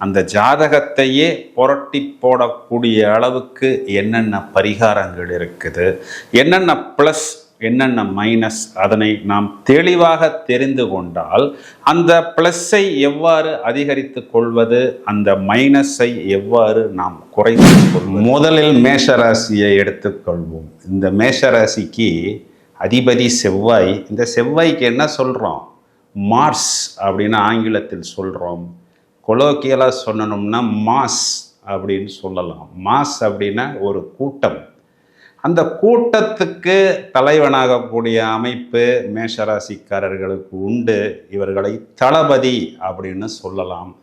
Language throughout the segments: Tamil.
அந்த ஜாதகத்தையே புரட்டி போடக்கூடிய அளவுக்கு என்னென்ன பரிகாரங்கள் இருக்குது? என்னென்ன ப்ளஸ் என்னென்ன மைனஸ் அதனை நாம் தெளிவாக தெரிந்து கொண்டால் அந்த ப்ளஸ்ஸை எவ்வாறு அதிகரித்து கொள்வது அந்த மைனஸை எவ்வாறு நாம் குறைத்து கொள்வோம் முதலில் மேஷராசியை எடுத்துக்கொள்வோம் இந்த மேஷராசிக்கு அதிபதி செவ்வாய். இந்த செவ்வாய்க்கு என்ன சொல்கிறோம் மார்ஸ் அப்படின்னு ஆங்கிலத்தில் சொல்கிறோம் கொலோக்கியலாக சொல்லணும்னா மாஸ் அப்படின்னு சொல்லலாம். மாஸ் அப்படின்னா ஒரு கூட்டம். அந்த கூட்டத்துக்கு தலைவனாகக்கூடிய அமைப்பு மேஷராசிக்காரர்களுக்கு உண்டு. இவர்களை தளபதி அப்படின்னு சொல்லலாம்.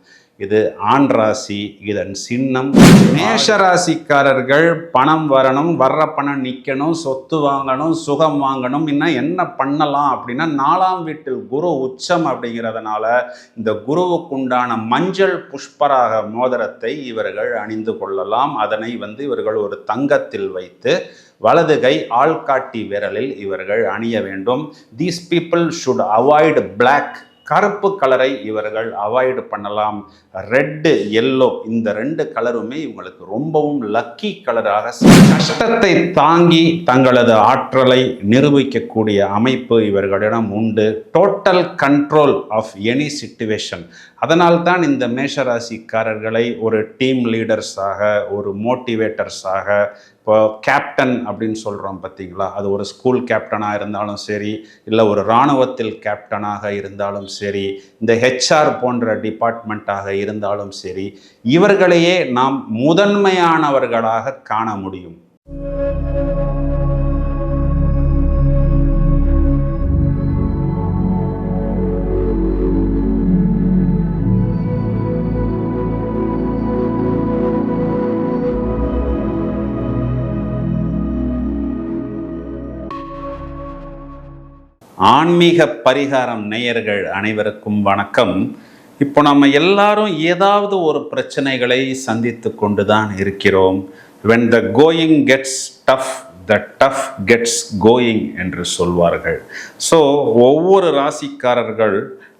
இது ஆண் ராசி இதன் சின்னம். மேஷராசிக்காரர்கள் பணம் வரணும் வர்ற பணம் நிற்கணும் சொத்து வாங்கணும் சுகம் வாங்கணும். இன்னும் என்ன பண்ணலாம் அப்படின்னா நாலாம் வீட்டில் குரு உச்சம் அப்படிங்கிறதுனால இந்த குருவுக்குண்டான மஞ்சள் புஷ்பராக மோதிரத்தை இவர்கள் அணிந்து கொள்ளலாம். அதனை வந்து இவர்கள் ஒரு தங்கத்தில் வைத்து வலது கை ஆள்காட்டி விரலில் இவர்கள் அணிய வேண்டும். These people should avoid black கருப்பு கலரை இவர்கள் அவாய்டு பண்ணலாம். ரெட்டு எல்லோ இந்த ரெண்டு கலருமே இவங்களுக்கு ரொம்பவும் லக்கி கலராக கஷ்டத்தை தாங்கி தங்களது ஆற்றலை நிரூபிக்கக்கூடிய அமைப்பு இவர்களிடம் உண்டு. Total control of any situation அதனால்தான் இந்த மேஷராசிக்காரர்களை ஒரு டீம் லீடர்ஸாக ஒரு மோட்டிவேட்டர்ஸாக இப்போ கேப்டன் அப்படின்னு சொல்கிறோம் பார்த்தீங்களா? அது ஒரு ஸ்கூல் கேப்டனாக இருந்தாலும் சரி இல்லை ஒரு இராணுவத்தில் கேப்டனாக இருந்தாலும் சரி இந்த ஹெச்ஆர் போன்ற டிபார்ட்மெண்ட்டாக இருந்தாலும் சரி இவர்களையே நாம் முதன்மையானவர்களாக காண முடியும். ஆன்மீக பரிகாரம் நேயர்கள் அனைவருக்கும் வணக்கம். இப்போ நம்ம எல்லாரும் ஏதாவது ஒரு பிரச்சனைகளை சந்தித்து கொண்டு தான் இருக்கிறோம். When the going gets tough the tough gets going என்று சொல்வார்கள். ஸோ ஒவ்வொரு ராசிக்காரர்கள்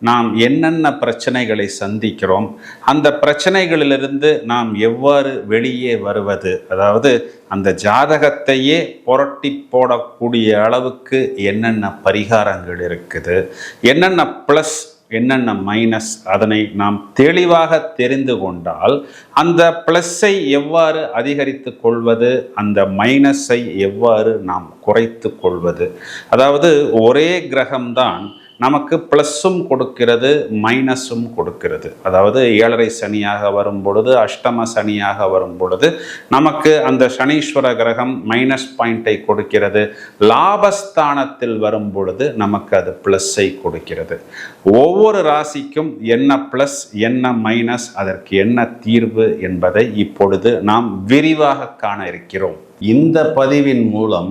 நாம் என்னென்ன பிரச்சனைகளை சந்திக்கிறோம் அந்த பிரச்சனைகளிலிருந்து நாம் எவ்வாறு வெளியே வருவது? அதாவது அந்த ஜாதகத்தையே புரட்டி போடக்கூடிய அளவுக்கு என்னென்ன பரிகாரங்கள் இருக்குது? என்னென்ன ப்ளஸ் என்னென்ன மைனஸ் அதனை நாம் தெளிவாக தெரிந்து கொண்டால் அந்த ப்ளஸ்ஸை எவ்வாறு அதிகரித்து கொள்வது? அந்த மைனஸை எவ்வாறு நாம் குறைத்து கொள்வது? அதாவது ஒரே கிரகம்தான் நமக்கு ப்ளஸ்ஸும் கொடுக்கிறது மைனஸும் கொடுக்கிறது. அதாவது ஏழரை சனியாக வரும் பொழுது அஷ்டம சனியாக வரும் பொழுது நமக்கு அந்த சனீஸ்வர கிரகம் மைனஸ் பாயிண்டை கொடுக்கிறது. லாபஸ்தானத்தில் வரும் பொழுது நமக்கு அது ப்ளஸ்ஸை கொடுக்கிறது. ஒவ்வொரு ராசிக்கும் என்ன ப்ளஸ் என்ன மைனஸ் அதற்கு என்ன தீர்வு என்பதை இப்பொழுது நாம் விரிவாக காண இருக்கிறோம். இந்த பதிவின் மூலம்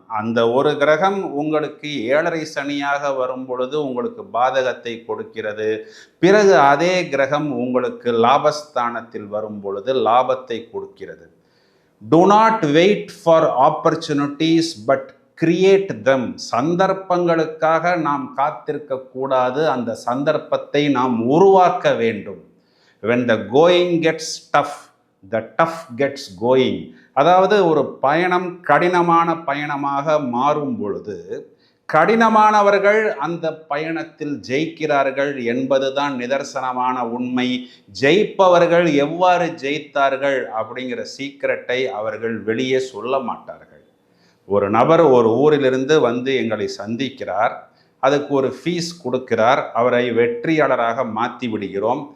அந்த ஒரு கிரகம் உங்களுக்கு ஏழரை சனியாக வரும் பொழுது உங்களுக்கு பாதகத்தை கொடுக்கிறது. பிறகு அதே கிரகம் உங்களுக்கு லாபஸ்தானத்தில் வரும் பொழுது லாபத்தை கொடுக்கிறது. Do not wait for opportunities but create them சந்தர்ப்பங்களுக்காக நாம் காத்திருக்க கூடாது. அந்த சந்தர்ப்பத்தை நாம் உருவாக்க வேண்டும். When the going gets tough the tough gets going அதாவது ஒரு பயணம் கடினமான பயணமாக மாறும் பொழுது கடினமானவர்கள் அந்த பயணத்தில் ஜெயிக்கிறார்கள் என்பதுதான் நிதர்சனமான உண்மை. ஜெயிப்பவர்கள் எவ்வாறு ஜெயித்தார்கள் அப்படிங்கிற சீக்கிரட்டை அவர்கள் வெளியே சொல்ல மாட்டார்கள். ஒரு நபர் ஒரு ஊரிலிருந்து வந்து எங்களை சந்திக்கிறார். அதுக்கு ஒரு ஃபீஸ் கொடுக்கிறார். அவரை வெற்றியாளராக மாற்றி விடுகிறோம்.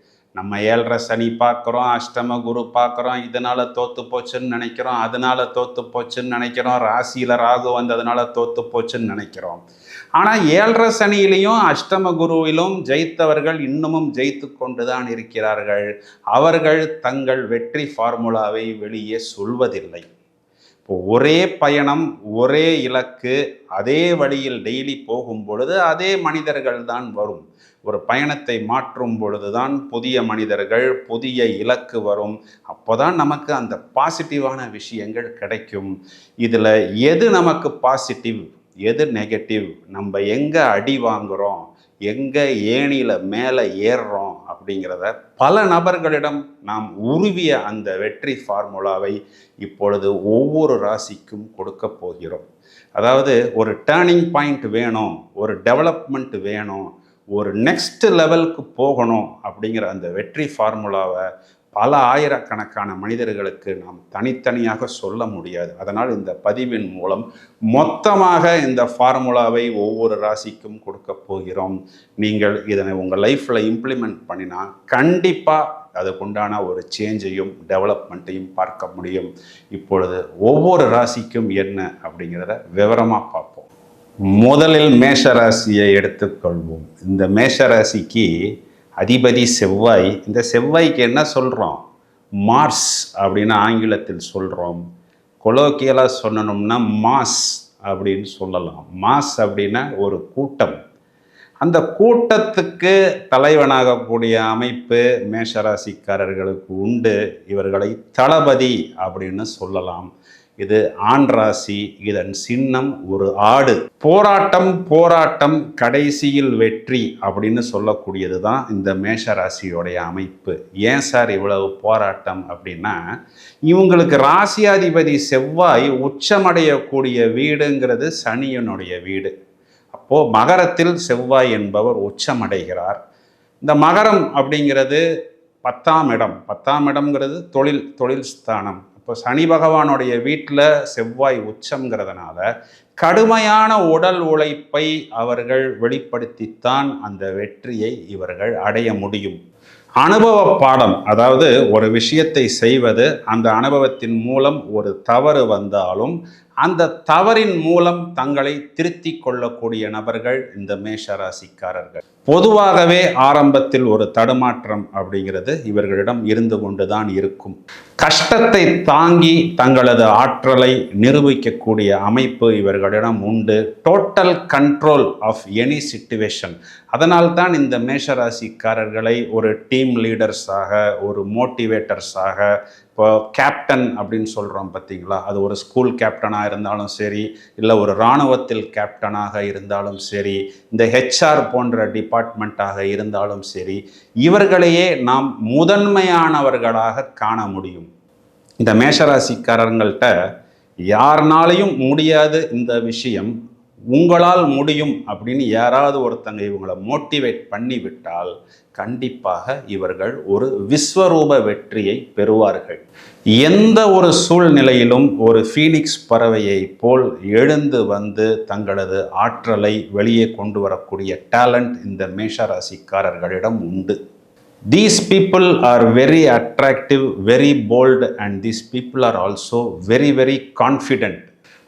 நம்ம ஏழரை சனி பார்க்குறோம் அஷ்டம குரு பார்க்குறோம் இதனால் தோற்று போச்சுன்னு நினைக்கிறோம் அதனால் தோற்று போச்சுன்னு நினைக்கிறோம் ராசியில் ராகு வந்ததுனால தோற்று போச்சுன்னு நினைக்கிறோம். ஆனால் ஏழரை சனியிலையும் அஷ்டம குருவிலும் ஜெயித்தவர்கள் இன்னமும் ஜெயித்து கொண்டு தான் இருக்கிறார்கள். அவர்கள் தங்கள் வெற்றி ஃபார்முலாவை வெளியே சொல்வதில்லை. இப்போ ஒரே பயணம் ஒரே இலக்கு அதே வழியில் டெய்லி போகும் பொழுது அதே மனிதர்கள் தான் வரும். ஒரு பயணத்தை மாற்றும் பொழுதுதான் புதிய மனிதர்கள் புதிய இலக்கு வரும். அப்போதான் நமக்கு அந்த பாசிட்டிவான விஷயங்கள் கிடைக்கும். இதில் எது நமக்கு பாசிட்டிவ் எது நெகட்டிவ் நம்ம எங்கே அடி வாங்குகிறோம் எங்கே ஏணியில் மேலே ஏறுறோம் அப்படிங்கிறத பல நபர்களிடம் நாம் உருவிய அந்த வெற்றி ஃபார்முலாவை இப்பொழுது ஒவ்வொரு ராசிக்கும் கொடுக்க போகிறோம். அதாவது ஒரு டேர்னிங் பாயிண்ட் வேணும் ஒரு டெவலப்மெண்ட் வேணும். ஒரு நெக்ஸ்ட் லெவலுக்கு போகணும் அப்படிங்கிற அந்த வெற்றி ஃபார்முலாவை பல ஆயிரக்கணக்கான மனிதர்களுக்கு நாம் தனித்தனியாக சொல்ல முடியாது. அதனால் இந்த பதிவின் மூலம் மொத்தமாக இந்த ஃபார்முலாவை ஒவ்வொரு ராசிக்கும் கொடுக்க போகிறோம். நீங்கள் இதனை உங்கள் லைஃப்பில் இம்ப்ளிமெண்ட் பண்ணினா கண்டிப்பாக அதுக்குண்டான ஒரு சேஞ்சையும் டெவலப்மெண்ட்டையும் பார்க்க முடியும். இப்பொழுது ஒவ்வொரு ராசிக்கும் என்ன அப்படிங்கிறத விவரமாக பார்ப்போம். முதலில் மேஷ ராசியை எடுத்துக்கொள்வோம். இந்த மேஷ ராசிக்கு அதிபதி செவ்வாய். இந்த செவ்வாய்க்கு என்ன சொல்கிறோம் மார்ஸ் அப்படின்னு ஆங்கிலத்தில் சொல்கிறோம் கொலோக்கியலாக சொல்லணும்னா மாஸ் அப்படின்னு சொல்லலாம். மாஸ் அப்படின்னா ஒரு கூட்டம். அந்த கூட்டத்துக்கு தலைவனாகக்கூடிய அமைப்பு மேஷராசிக்காரர்களுக்கு உண்டு. இவர்களை தளபதி அப்படின்னு சொல்லலாம். இது ஆண் ராசி இதன் சின்னம் ஒரு ஆடு. போராட்டம் போராட்டம் கடைசியில் வெற்றி அப்படின்னு சொல்லக்கூடியது தான் இந்த மேஷ ராசியோடைய அமைப்பு. ஏன் சார் இவ்வளவு போராட்டம் அப்படின்னா இவங்களுக்கு ராசியாதிபதி செவ்வாய் உச்சமடையக்கூடிய வீடுங்கிறது சனியனுடைய வீடு. அப்போது மகரத்தில் செவ்வாய் என்பவர் உச்சமடைகிறார். இந்த மகரம் அப்படிங்கிறது பத்தாம் இடம். பத்தாம் இடம்ங்கிறது தொழில் தொழில் ஸ்தானம். இப்போ சனி பகவானுடைய வீட்டில் செவ்வாய் உச்சங்கிறதுனால கடுமையான உடல் உழைப்பை அவர்கள் வெளிப்படுத்தித்தான் அந்த வெற்றியை இவர்கள் அடைய முடியும். அனுபவ பாடம் அதாவது ஒரு விஷயத்தை செய்வது அந்த அனுபவத்தின் மூலம் ஒரு தவறு வந்தாலும் அந்த தவறின் மூலம் தங்களை திருத்திக் கொள்ளக்கூடிய நபர்கள் இந்த மேஷராசிக்காரர்கள். பொதுவாகவே ஆரம்பத்தில் ஒரு தடுமாற்றம் அப்படிங்கிறது இவர்களிடம் இருந்து கொண்டுதான் இருக்கும். கஷ்டத்தை தாங்கி தங்களது ஆற்றலை நிரூபிக்கக்கூடிய அமைப்பு இவர்களிடம் உண்டு. Total control of any situation அதனால்தான் இந்த மேஷராசிக்காரர்களை ஒரு டீம் லீடர்ஸாக ஒரு மோட்டிவேட்டர்ஸாக இப்போ கேப்டன் அப்படின்னு சொல்கிறோம் பார்த்தீங்களா? அது ஒரு ஸ்கூல் கேப்டனாக இருந்தாலும் சரி இல்லை ஒரு இராணுவத்தில் கேப்டனாக இருந்தாலும் சரி இந்த ஹெச்ஆர் போன்ற டிபார்ட்மெண்ட்டாக இருந்தாலும் சரி இவர்களையே நாம் முதன்மையானவர்களாக காண முடியும். இந்த மேஷராசிக்காரங்கள்ட்ட யாருனாலையும் முடியாது இந்த விஷயம். உங்களால் முடியும் அப்படின்னு யாராவது ஒருத்தங்க இவங்களை மோட்டிவேட் பண்ணிவிட்டால் கண்டிப்பாக இவர்கள் ஒரு விஸ்வரூப வெற்றியை பெறுவார்கள். எந்த ஒரு சூழ்நிலையிலும் ஒரு ஃபீனிக்ஸ் பறவையை போல் எழுந்து வந்து தங்களது ஆற்றலை வெளியே கொண்டு வரக்கூடிய டேலண்ட் இந்த மேஷராசிக்காரர்களிடம் உண்டு. These people are very attractive very bold and these people are also very very confident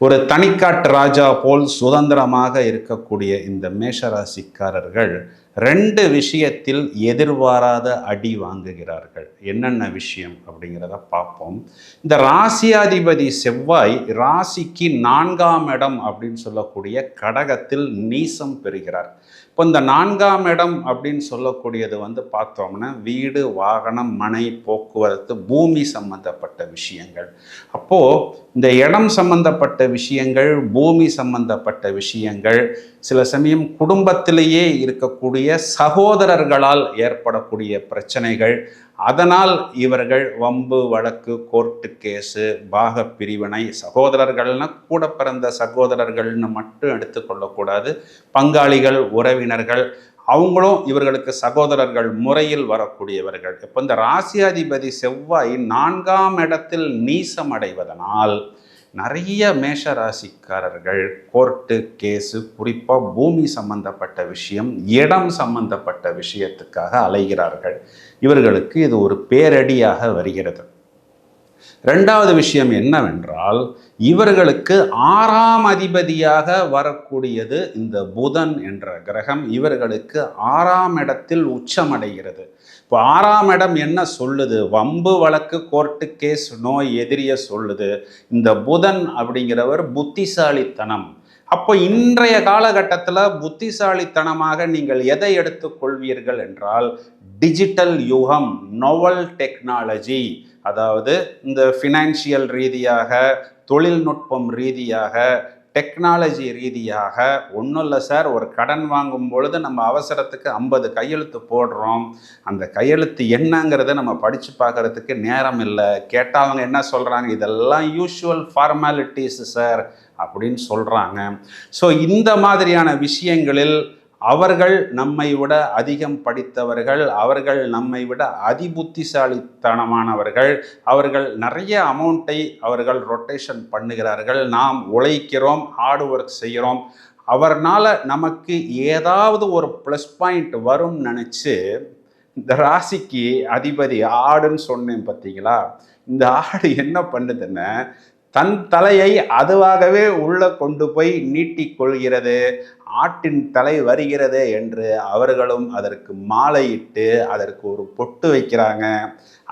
ஒரு தனிக்காட்டு ராஜா போல் சுதந்திரமாக இருக்கக்கூடிய இந்த மேஷராசிக்காரர்கள் ரெண்டு விஷயத்தில் எதிர்பாராத அடி வாங்குகிறார்கள். என்னென்ன விஷயம் அப்படிங்கிறத பார்ப்போம். இந்த ராசியாதிபதி செவ்வாய் ராசிக்கு நான்காம் இடம் அப்படின்னு சொல்லக்கூடிய கடகத்தில் நீசம் பெறுகிறார். இப்போ இந்த நான்காம் இடம் அப்படின்னு சொல்லக்கூடியது வந்து பார்த்தோம்னா வீடு வாகனம் மனை போக்குவரத்து பூமி சம்பந்தப்பட்ட விஷயங்கள். அப்போது இந்த இடம் சம்பந்தப்பட்ட விஷயங்கள் பூமி சம்பந்தப்பட்ட விஷயங்கள் சில சமயம் குடும்பத்திலேயே இருக்கக்கூடிய சகோதரர்களால் ஏற்படக்கூடிய பிரச்சனைகள். அதனால் இவர்கள் வம்பு வழக்கு கோர்ட்டு கேஸு பாக பிரிவினை சகோதரர்கள்னா கூட பிறந்த சகோதரர்கள்னு மட்டும் எடுத்துக்கொள்ளக்கூடாது பங்காளிகள் உறவினர்கள் அவங்களும் இவர்களுக்கு சகோதரர்கள் முறையில் வரக்கூடியவர்கள். இப்போ இந்த ராசியாதிபதி செவ்வாய் நான்காம் இடத்தில் நீசம் அடைவதனால் நிறைய மேஷ ராசிக்காரர்கள் கோர்ட்டு கேஸு குறிப்பாக பூமி சம்பந்தப்பட்ட விஷயம் இடம் சம்பந்தப்பட்ட விஷயத்துக்காக அலைகிறார்கள். இவர்களுக்கு இது ஒரு பேரடியாக வருகிறது. ரெண்டாவது விஷயம் என்னவென்றால் இவர்களுக்கு ஆறாம் அதிபதியாக வரக்கூடியது இந்த புதன் என்ற கிரகம். இவர்களுக்கு ஆறாம் இடத்தில் உச்சமடைகிறது. இப்போ ஆறாம் இடம் என்ன சொல்லுது? வம்பு வழக்கு கோர்ட்டு கேஸ் நோய் எதிரிய சொல்லுது. இந்த புதன் அப்படிங்கிறவர் புத்திசாலித்தனம். அப்போ இன்றைய காலகட்டத்தில் புத்திசாலித்தனமாக நீங்கள் எதை எடுத்துக்கொள்வீர்கள் என்றால் டிஜிட்டல் யுகம் நொவல் டெக்னாலஜி அதாவது இந்த ஃபினான்ஷியல் ரீதியாக தொழில்நுட்பம் ரீதியாக டெக்னாலஜி ரீதியாக ஒன்றும் இல்லை சார். ஒரு கடன் வாங்கும் பொழுது நம்ம அவசரத்துக்கு ஐம்பது கையெழுத்து போடுறோம். அந்த கையெழுத்து என்னங்கிறத நம்ம படித்து பார்க்குறதுக்கு நேரம் இல்லை. கேட்டால் அவங்க என்ன சொல்கிறாங்க இதெல்லாம் யூஷுவல் ஃபார்மாலிட்டிஸ் சார் அப்படின்னு சொல்கிறாங்க ஸோ இந்த மாதிரியான விஷயங்களில் அவர்கள் நம்மை விட அதிகம் படித்தவர்கள் அவர்கள் நம்மை விட அதிபுத்திசாலித்தனமானவர்கள் அவர்கள் நிறைய அமௌண்ட்டை அவர்கள் ரொட்டேஷன் பண்ணுகிறார்கள். நாம் உழைக்கிறோம் ஹார்ட் ஒர்க் செய்கிறோம். அவர்னால் நமக்கு ஏதாவது ஒரு ப்ளஸ் பாயிண்ட் வரும்னு நினச்சி இந்த ராசிக்கு அதிபதி ஆடுன்னு சொன்னேன் பார்த்தீங்களா இந்த ஆடு என்ன பண்ணுதுன்னு தன் தலையை அதுவாகவே உள்ள கொண்டு போய் நீட்டிக் கொள்கிறது. ஆட்டின் தலை வருகிறது என்று அவர்களும் அதற்கு மாலையிட்டு அதற்கு ஒரு பொட்டு வைக்கிறாங்க.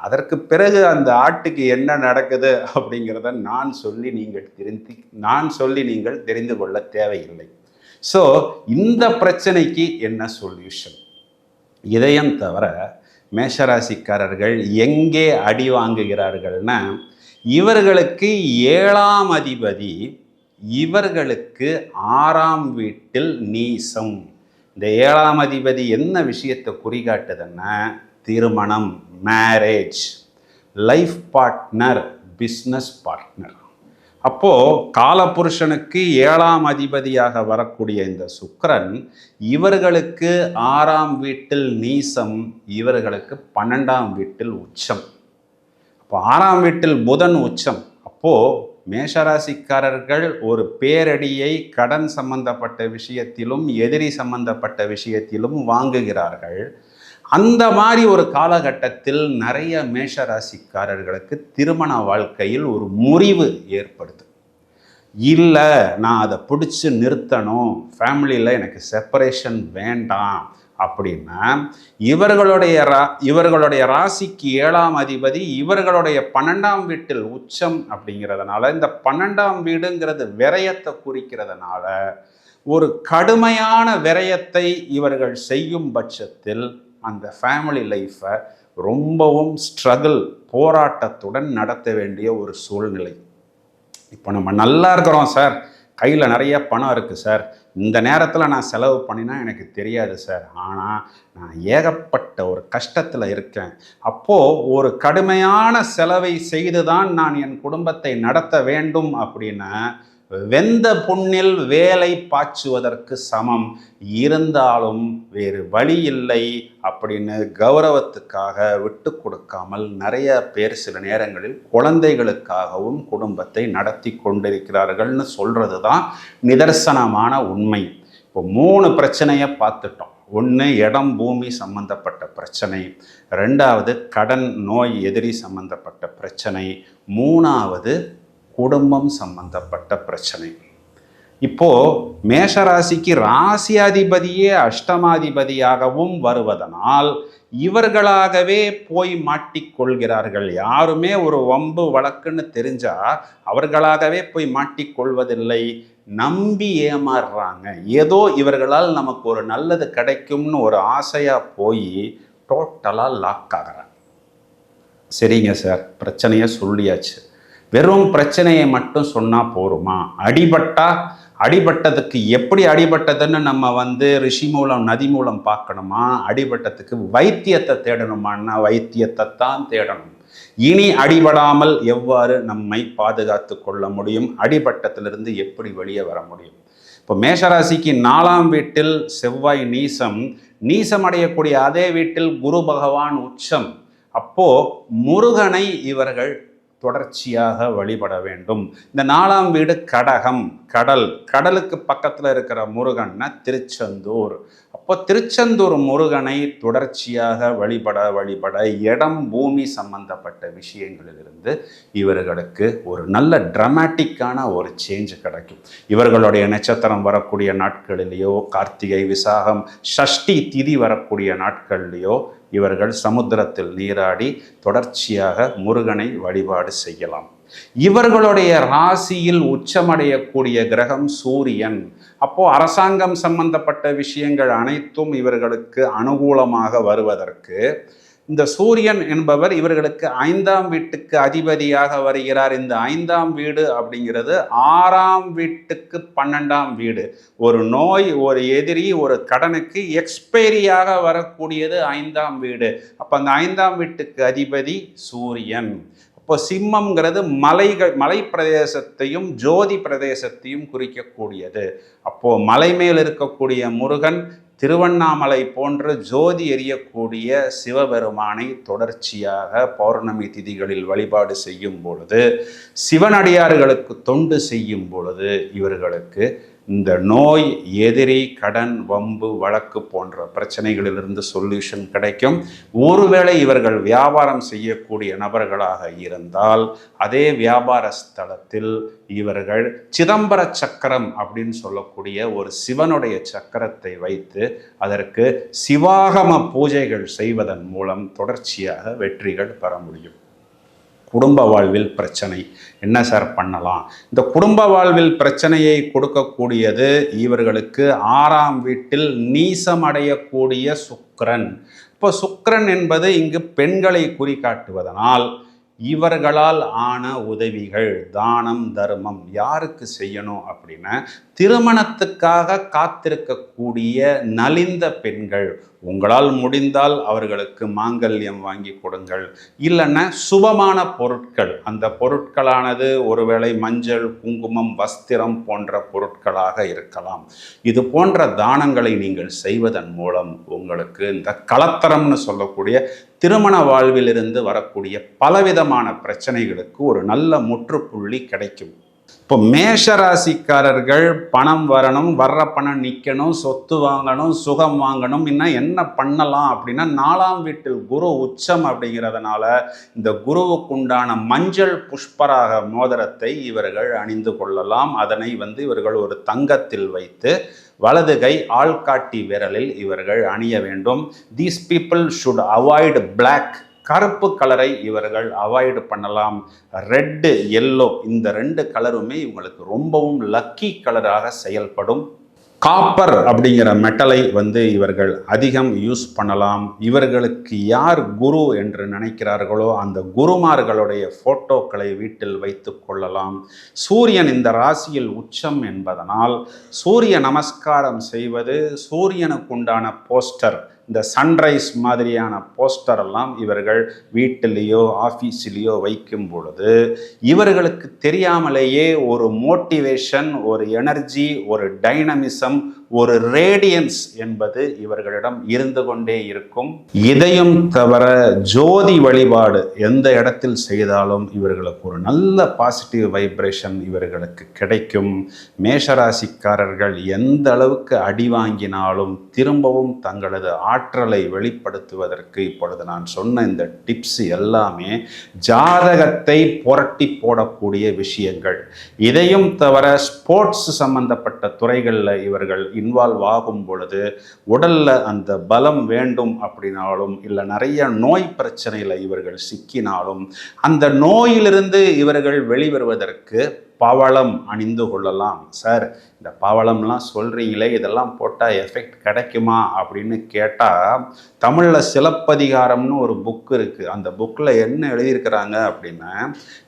அதற்கு பிறகு அந்த ஆட்டுக்கு என்ன நடக்குது அப்படிங்கிறத நான் சொல்லி நீங்கள் தெரிந்து நான் சொல்லி நீங்கள் தெரிந்து கொள்ள தேவையில்லை. ஸோ இந்த பிரச்சனைக்கு என்ன சொல்யூஷன் இதயம் தவிர மேஷராசிக்காரர்கள் எங்கே அடி வாங்குகிறார்கள்னா இவர்களுக்கு ஏழாம் அதிபதி இவர்களுக்கு ஆறாம் வீட்டில் நீசம். இந்த ஏழாம் அதிபதி என்ன விஷயத்தை குறிகாட்டுதுன்னா திருமணம் marriage life partner business partner அப்போது காலபுருஷனுக்கு ஏழாம் அதிபதியாக வரக்கூடிய இந்த சுக்கரன் இவர்களுக்கு ஆறாம் வீட்டில் நீசம் இவர்களுக்கு பன்னெண்டாம் வீட்டில் உச்சம். இப்போ ஆறாம் வீட்டில் புதன் உச்சம். அப்போது மேஷராசிக்காரர்கள் ஒரு பேரடியை கடன் சம்பந்தப்பட்ட விஷயத்திலும் எதிரி சம்பந்தப்பட்ட விஷயத்திலும் வாங்குகிறார்கள். அந்த மாதிரி ஒரு காலகட்டத்தில் நிறைய மேஷராசிக்காரர்களுக்கு திருமண வாழ்க்கையில் ஒரு முறிவு ஏற்படுது. இல்லை நான் அதை பிடிச்சி நிறுத்தணும். ஃபேமிலியில் எனக்கு செப்பரேஷன் வேண்டாம். அப்படின்னா இவர்களுடைய ரா இவர்களுடைய ராசிக்கு ஏழாம் அதிபதி இவர்களுடைய பன்னெண்டாம் வீட்டில் உச்சம் அப்படிங்கிறதுனால இந்த பன்னெண்டாம் வீடுங்கிறது விரயத்தை குறிக்கிறதுனால ஒரு கடுமையான விரயத்தை இவர்கள் செய்யும் பட்சத்தில் அந்த ஃபேமிலி லைஃப்பை ரொம்பவும் ஸ்ட்ரகிள் போராட்டத்துடன் நடத்த வேண்டிய ஒரு சூழ்நிலை. இப்போ நம்ம நல்லா இருக்கிறோம் சார். கையில் நிறைய பணம் இருக்குது சார். இந்த நேரத்தில் நான் செலவு பண்ணினா எனக்கு தெரியாது சார். ஆனால் நான் ஏகப்பட்ட ஒரு கஷ்டத்தில் இருக்கேன். அப்போது ஒரு கடுமையான செலவை செய்து தான் நான் என் குடும்பத்தை நடத்த வேண்டும் அப்படின்னா வெந்த புண்ணில் வேலை பாய்ச்சுவதற்கு சமம். இருந்தாலும் வேறு வழி இல்லை அப்படின்னு கௌரவத்துக்காக விட்டு கொடுக்காமல் நிறைய பேர் சில நேரங்களில் குழந்தைகளுக்காகவும் குடும்பத்தை நடத்தி கொண்டிருக்கிறார்கள்னு சொல்கிறது தான் நிதர்சனமான உண்மை. இப்போ மூணு பிரச்சனையை பார்த்துட்டோம். ஒன்று இடம் பூமி சம்பந்தப்பட்ட பிரச்சனை. ரெண்டாவது கடன் நோய் எதிரி சம்பந்தப்பட்ட பிரச்சனை. மூணாவது குடும்பம் சம்பந்தப்பட்ட பிரச்சனை. இப்போ மேஷராசிக்கு ராசியாதிபதியே அஷ்டமாதிபதியாகவும் வருவதனால் இவர்களாகவே போய் மாட்டிக்கொள்கிறார்கள். யாருமே ஒரு வம்பு வழக்குன்னு தெரிஞ்சா அவர்களாகவே போய் மாட்டிக்கொள்வதில்லை. நம்பி ஏமாறுறாங்க. ஏதோ இவர்களால் நமக்கு ஒரு நல்லது கிடைக்கும்னு ஒரு ஆசையாக போய் டோட்டலாக லாக் ஆகிறாங்க. சரிங்க சார். பிரச்சனையை சொல்லியாச்சு. வெறும் பிரச்சனையை மட்டும் சொன்னால் போருமா? அடிபட்டா அடிபட்டதுக்கு எப்படி அடிபட்டதுன்னு நம்ம வந்து ரிஷி மூலம் நதி மூலம் பார்க்கணுமா? அடிபட்டத்துக்கு வைத்தியத்தை தேடணுமான்னா வைத்தியத்தை தான் தேடணும். இனி அடிபடாமல் எவ்வாறு நம்மை பாதுகாத்து கொள்ள முடியும்? அடிபட்டத்திலிருந்து எப்படி வெளியே வர முடியும்? இப்போ மேஷராசிக்கு நாலாம் வீட்டில் செவ்வாய் நீசம். நீசம் அடையக்கூடிய அதே வீட்டில் குரு பகவான் உச்சம். அப்போ முருகனை இவர்கள் தொடர்ச்சியாக வழிபட வேண்டும். இந்த நாலாம் வீடு கடகம் கடல். கடலுக்கு பக்கத்தில் இருக்கிற முருகன்னா திருச்செந்தூர். இப்போ திருச்செந்தூர் முருகனை தொடர்ச்சியாக வழிபட வழிபட இடம் பூமி சம்பந்தப்பட்ட விஷயங்களிலிருந்து இவர்களுக்கு ஒரு நல்ல ட்ரமாட்டிக்கான ஒரு சேஞ்ச் கிடைக்கும். இவர்களுடைய நட்சத்திரம் வரக்கூடிய நாட்களிலேயோ கார்த்திகை விசாகம் ஷஷ்டி திதி வரக்கூடிய நாட்கள்லேயோ இவர்கள் சமுத்திரத்தில் நீராடி தொடர்ச்சியாக முருகனை வழிபாடு செய்யலாம். இவர்களுடைய ராசியில் உச்சமடையக்கூடிய கிரகம் சூரியன். அப்போ அரசாங்கம் சம்பந்தப்பட்ட விஷயங்கள் அனைத்தும் இவர்களுக்கு அனுகூலமாக வருவதற்கு இந்த சூரியன் என்பவர் இவர்களுக்கு ஐந்தாம் வீட்டுக்கு அதிபதியாக வருகிறார். இந்த ஐந்தாம் வீடு அப்படிங்கிறது ஆறாம் வீட்டுக்கு பன்னெண்டாம் வீடு. ஒரு நோய் ஒரு எதிரி ஒரு கடனுக்கு எக்ஸ்பைரியாக வரக்கூடியது ஐந்தாம் வீடு. அப்போ அந்த ஐந்தாம் வீட்டுக்கு அதிபதி சூரியன். இப்போ சிம்மம்ங்கிறது மலைகள் மலை பிரதேசத்தையும் ஜோதி பிரதேசத்தையும் குறிக்கக்கூடியது. அப்போ மலை மேல் இருக்கக்கூடிய முருகன் திருவண்ணாமலை போன்ற ஜோதி எரியக்கூடிய சிவபெருமானை தொடர்ச்சியாக பௌர்ணமி திதிகளில் வழிபாடு செய்யும் பொழுது சிவனடியார்களுக்கு தொண்டு செய்யும் பொழுது இவர்களுக்கு இந்த நோய் எதிரி கடன் வம்பு வழக்கு போன்ற பிரச்சனைகளிலிருந்து சொல்யூஷன் கிடைக்கும். ஒருவேளை இவர்கள் வியாபாரம் செய்யக்கூடிய நபர்களாக இருந்தால் அதே வியாபார ஸ்தலத்தில் இவர்கள் சிதம்பர சக்கரம் அப்படின்னு சொல்லக்கூடிய ஒரு சிவனுடைய சக்கரத்தை வைத்து அதற்கு சிவாகம பூஜைகள் செய்வதன் மூலம் தொடர்ச்சியாக வெற்றிகள் பெற முடியும். குடும்ப வாழ்வில் பிரச்சனை. என்ன சார் பண்ணலாம்? இந்த குடும்ப வாழ்வில் பிரச்சனையை கொடுக்கக்கூடியது இவர்களுக்கு ஆறாம் வீட்டில் நீசமடையக்கூடிய சுக்கரன். இப்போ சுக்கரன் என்பது இங்கு பெண்களை குறிகாட்டுவதனால் இவர்களால் ஆன உதவிகள் தானம் தர்மம் யாருக்கு செய்யணும் அப்படின்னா திருமணத்துக்காக காத்திருக்கக்கூடிய நலிந்த பெண்கள் உங்களால் முடிந்தால் அவர்களுக்கு மாங்கல்யம் வாங்கி கொடுங்கள். இல்லைன்னா சுபமான பொருட்கள் அந்த பொருட்களானது ஒருவேளை மஞ்சள் குங்குமம் வஸ்திரம் போன்ற பொருட்களாக இருக்கலாம். இது போன்ற தானங்களை நீங்கள் செய்வதன் மூலம் உங்களுக்கு இந்த கலத்தரம்னு சொல்லக்கூடிய திருமண வாழ்விலிருந்து வரக்கூடிய பலவிதமான பிரச்சனைகளுக்கு ஒரு நல்ல முற்றுப்புள்ளி கிடைக்கும். இப்போ மேஷ ராசிக்காரர்கள் பணம் வரணும் வர்ற பணம் நிற்கணும் சொத்து வாங்கணும் சுகம் வாங்கணும் இன்னும் என்ன பண்ணலாம் அப்படின்னா நாலாம் வீட்டில் குரு உச்சம் அப்படிங்கிறதுனால இந்த குருவுக்குண்டான மஞ்சள் புஷ்பராக மோதிரத்தை இவர்கள் அணிந்து கொள்ளலாம். அதனை வந்து இவர்கள் ஒரு தங்கத்தில் வைத்து வலது கை ஆள்காட்டி விரலில் இவர்கள் அணிய வேண்டும். These people should avoid black கருப்பு கலரை இவர்கள் அவாய்டு பண்ணலாம். ரெட்டு எல்லோ இந்த ரெண்டு கலருமே இவங்களுக்கு ரொம்பவும் லக்கி கலராக செயல்படும். காப்பர் அப்படிங்கிற மெட்டலை வந்து இவர்கள் அதிகம் யூஸ் பண்ணலாம். இவர்களுக்கு யார் குரு என்று நினைக்கிறார்களோ அந்த குருமார்களுடைய ஃபோட்டோக்களை வீட்டில் வைத்து கொள்ளலாம். சூரியன் இந்த ராசியில் உச்சம் என்பதனால் சூரிய நமஸ்காரம் செய்வது சூரியனுக்குண்டான போஸ்டர் இந்த சன்ரைஸ் மாதிரியான போஸ்டரெல்லாம் இவர்கள் வீட்டிலேயோ ஆஃபீஸிலேயோ வைக்கும் பொழுது இவர்களுக்கு தெரியாமலேயே ஒரு மோட்டிவேஷன் ஒரு எனர்ஜி ஒரு டைனமிசம் ஒரு ரேடியன்ஸ் என்பது இவர்களிடம் இருந்து கொண்டே இருக்கும். இதையும் தவிர ஜோதி வழிபாடு எந்த இடத்தில் செய்தாலும் இவர்களுக்கு ஒரு நல்ல பாசிட்டிவ் வைப்ரேஷன் இவர்களுக்கு கிடைக்கும். மேஷராசிக்காரர்கள் எந்த அளவுக்கு அடி வாங்கினாலும் திரும்பவும் தங்களது ஆற்றலை வெளிப்படுத்துவதற்கு இப்பொழுது நான் சொன்ன இந்த டிப்ஸ் எல்லாமே ஜாதகத்தை புரட்டி போடக்கூடிய விஷயங்கள். இதையும் தவிர ஸ்போர்ட்ஸ் சம்பந்தப்பட்ட துறைகளில் இவர்கள் இன்வால்வ் ஆகும் பொழுது உடலில் அந்த பலம் வேண்டும் அப்படின்னாலும் இல்லை நிறைய நோய் பிரச்சனையில் இவர்கள் சிக்கினாலும் அந்த நோயிலிருந்து இவர்கள் வெளிவருவதற்கு பவளம் அணிந்து கொள்ளலாம். சார் இந்த பவளம்லாம் சொல்கிறீங்களே இதெல்லாம் போட்டால் எஃபெக்ட் கிடைக்குமா அப்படின்னு கேட்டால் தமிழில் சிலப்பதிகாரம்னு ஒரு புக் இருக்குது அந்த புக்கில் என்ன எழுதியிருக்கிறாங்க அப்படின்னா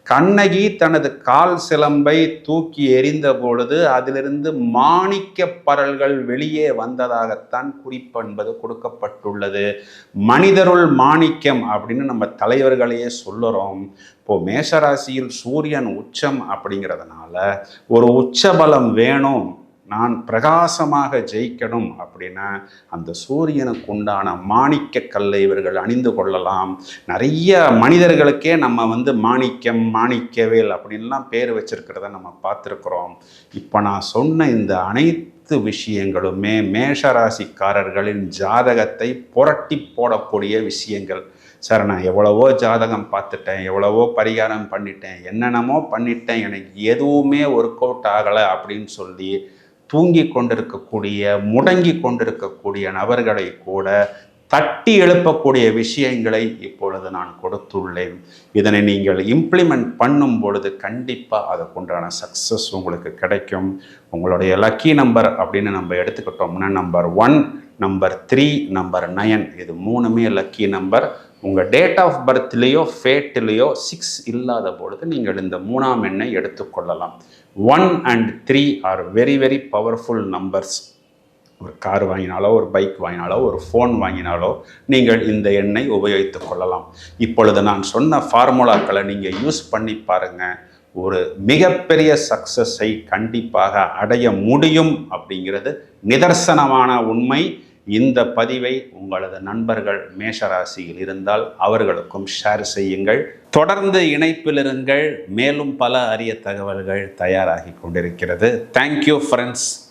கண்ணகி தனது கால் சிலம்பை தூக்கி எறிந்த பொழுது அதிலிருந்து மாணிக்க பரல்கள் வெளியே வந்ததாகத்தான் குறிப்பு என்பது கொடுக்கப்பட்டுள்ளது. மனிதருள் மாணிக்கம் அப்படின்னு நம்ம தலைவர்களையே சொல்லுறோம். இப்போ மேஷராசியில் சூரியன் உச்சம் அப்படிங்கிறதுனால ஒரு உச்ச பலம் வேணும். நான் பிரகாசமாக ஜெயிக்கணும் அப்படின்னா அந்த சூரியனுக்கு உண்டான மாணிக்க கல்லை இவர்கள் அணிந்து கொள்ளலாம். நிறைய மனிதர்களுக்கே நம்ம வந்து மாணிக்கம் மாணிக்கவேல் அப்படின்லாம் பேர் வச்சிருக்கிறத நம்ம பார்த்துருக்குறோம். இப்போ நான் சொன்ன இந்த அனைத்து விஷயங்களுமே மேஷராசிக்காரர்களின் ஜாதகத்தை புரட்டி போடக்கூடிய விஷயங்கள். சார் நான் எவ்வளவோ ஜாதகம் பார்த்துட்டேன் எவ்வளவோ பரிகாரம் பண்ணிட்டேன் என்னென்னமோ பண்ணிட்டேன் எனக்கு எதுவுமே ஒர்க் அவுட் ஆகலை அப்படின்னு சொல்லி தூங்கி கொண்டிருக்கக்கூடிய முடங்கி கொண்டிருக்கக்கூடிய நபர்களை கூட தட்டி எழுப்பக்கூடிய விஷயங்களை இப்பொழுது நான் கொடுத்துள்ளேன். இதனை நீங்கள் இம்ப்ளிமெண்ட் பண்ணும் பொழுது கண்டிப்பாக அதுக்குண்டான சக்ஸஸ் உங்களுக்கு கிடைக்கும். உங்களுடைய லக்கி நம்பர் அப்படின்னு நம்ம எடுத்துக்கிட்டோம்னா number one number three number nine இது மூணுமே லக்கி நம்பர் உங்கள் டேட் ஆஃப் பர்த்லேயோ ஃபேட்லேயோ சிக்ஸ் இல்லாத பொழுது நீங்கள் இந்த மூணாம் எண்ணை எடுத்துக்கொள்ளலாம். One and three are very very powerful numbers ஒரு கார் வாங்கினாலோ ஒரு பைக் வாங்கினாலோ ஒரு ஃபோன் வாங்கினாலோ நீங்கள் இந்த எண்ணை உபயோகித்துக் கொள்ளலாம். இப்பொழுது நான் சொன்ன ஃபார்முலாக்களை நீங்கள் யூஸ் பண்ணி பாருங்கள் ஒரு மிகப்பெரிய சக்ஸஸை கண்டிப்பாக அடைய முடியும் அப்படிங்கிறது நிதர்சனமான உண்மை. இந்த பதிவை உங்களது நண்பர்கள் மேஷராசியில் இருந்தால் அவர்களுக்கும் ஷேர் செய்யுங்கள். தொடர்ந்து இணைப்பில் இருங்கள். மேலும் பல அரிய தகவல்கள் தயாராகி கொண்டிருக்கிறது. Thank you friends